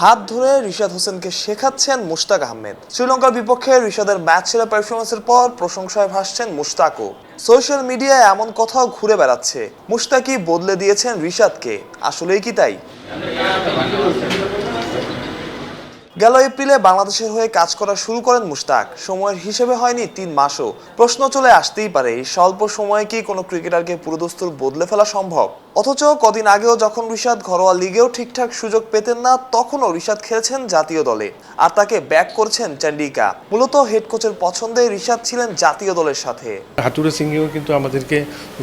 হাত ধরে রিশাদ হোসেনকে শেখাচ্ছেন মুশতাক আহমেদ। শ্রীলঙ্কার বিপক্ষে রিশাদের ম্যাচ সেরা পারফরমেন্সের পর প্রশংসায় ভাসছেন মুশতাকও। সোশ্যাল মিডিয়ায় এমন কথাও ঘুরে বেড়াচ্ছে। মুশতাকি বদলে দিয়েছেন রিশাদকে। আসলেই কি তাই? গেল এপ্রিলে বাংলাদেশের হয়ে কাজ করা শুরু করেন মুশতাক। সময়ের হিসেবে হয়নি তিন মাসও। প্রশ্ন চলে আসতেই পারে, এই স্বল্প সময়ে কি কোনো ক্রিকেটারকে পুরোদস্তুর বদলে ফেলা সম্ভব? অথচ কদিন আগেও যখন রিশাদ ঘরোয়া লিগেও ঠিকঠাক সুযোগ পেতেন না, তখনও রিশাদ খেলেছেন জাতীয় দলে। আর তাকে ব্যাক করছেন চান্ডিকা। মূলত হেড কোচের পছন্দে রিশাদ ছিলেন জাতীয় দলের সাথে। হাতুরে সিংহেও কিন্তু আমাদেরকে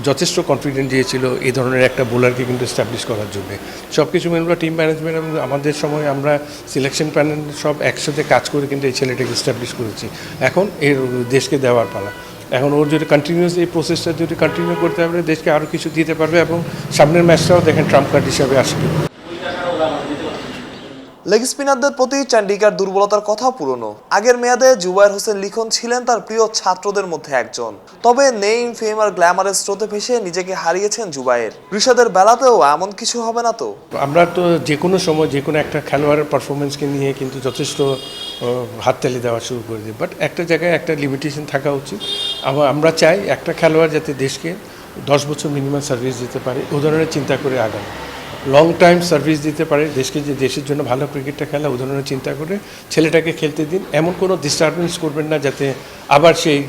যথেষ্ট কনফিডেন্ট দিয়েছিল এই ধরনের একটা বোলারকে কিন্তু এস্টাবলিশ করার জন্য। সব কিছু মিলে টিম ম্যানেজমেন্ট এবং আমাদের সময় আমরা সিলেকশন প্যানেল সব একসাথে কাজ করে কিন্তু এই ছেলেটাকে এস্টাবলিশ করেছি। এখন এর দেশকে দেওয়ার পালা। এখন ওর যদি কন্টিনিউস এই প্রসেসটা যদি কন্টিনিউ করতে পারে, দেশকে আরও কিছু দিতে পারবে এবং সামনের ম্যাচটাও দেখেন ট্রাম্প কার্ড হিসাবে আসবে। লেগ স্পিনারদের প্রতি চান্ডিকার দুর্বলতার কথা পুরনো। আগের মেয়াদে জুবাইর হোসেন লিখন ছিলেন তার প্রিয় ছাত্রদের মধ্যে একজন। তবে নেইম ফেম আর গ্ল্যামারের স্রোতে ভেসে নিজেকে হারিয়েছেন জুবাইর ঋষাদের বেলাতেও এমন কিছু হবে না তো? আমরা তো যে কোনো সময় যে কোনো একটা খেলোয়াড়ের পারফরমেন্সকে নিয়ে কিন্তু যথেষ্ট হাততালি দেওয়া শুরু করে দিই। বাট একটা জায়গায় একটা লিমিটেশন থাকা উচিত। আবার আমরা চাই একটা খেলোয়াড় যাতে দেশকে দশ বছর মিনিমাম সার্ভিস দিতে পারে। ও ধরনের চিন্তা করে আগান লং টাইম সার্ভিস দিতে পারে, দেশকে যে, দেশের জন্য ভালো ক্রিকেটটা খেলা ধরনের চিন্তা করে ছেলেটাকে খেলতে দিন। এমন কোনো ডিস্টারবেন্স করবেন না যাতে আবার সেই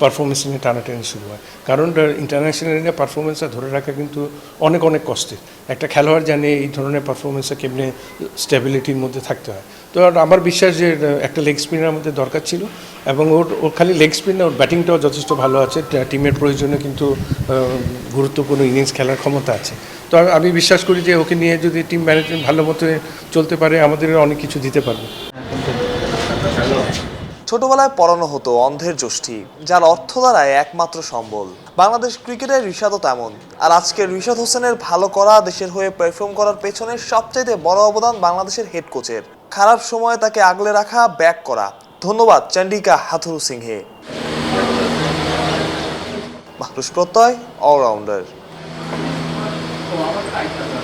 পারফরমেন্স নিয়ে টানাটানি শুরু হয়। কারণ ইন্টারন্যাশনাল পারফরমেন্সটা ধরে রাখা কিন্তু অনেক অনেক কষ্টের। একটা খেলোয়াড় জানে এই ধরনের পারফরমেন্সটা কেমনে স্টেবিলিটির মধ্যে থাকতে হয়। তো আমার বিশ্বাস যে একটা লেগ স্পিনার মধ্যে দরকার ছিল এবং ওর ওর খালি লেগ স্পিন ওর ব্যাটিংটাও যথেষ্ট ভালো আছে। টিমের প্রয়োজনে কিন্তু গুরুত্বপূর্ণ ইনিংস খেলার ক্ষমতা আছে। তো আমি- বিশ্বাস করি যে ওকে নিয়ে যদি টিম ম্যানেজমেন্ট ভালো মতো চলতে পারে আমাদের অনেক কিছু দিতে পারবে। ছোটবেলায় পড়ানো হতো অন্ধের যষ্টি যার অর্থ দ্বারায় একমাত্র সম্বল। বাংলাদেশ ক্রিকেটের ঋষাদও তেমন। আর আজকের ঋষাদ হোসেনের ভালো করা, দেশের হয়ে পারফর্ম করার পেছনে সবচাইতে বড় অবদান বাংলাদেশের হেড কোচের খারাপ সময়ে তাকে আগলে রাখা ব্যাক করা। ধন্যবাদ চন্ডিকা হাথুরু সিংহে। মাহরুষ প্রত্যয় অলরাউন্ডার ಆಯ್ತದ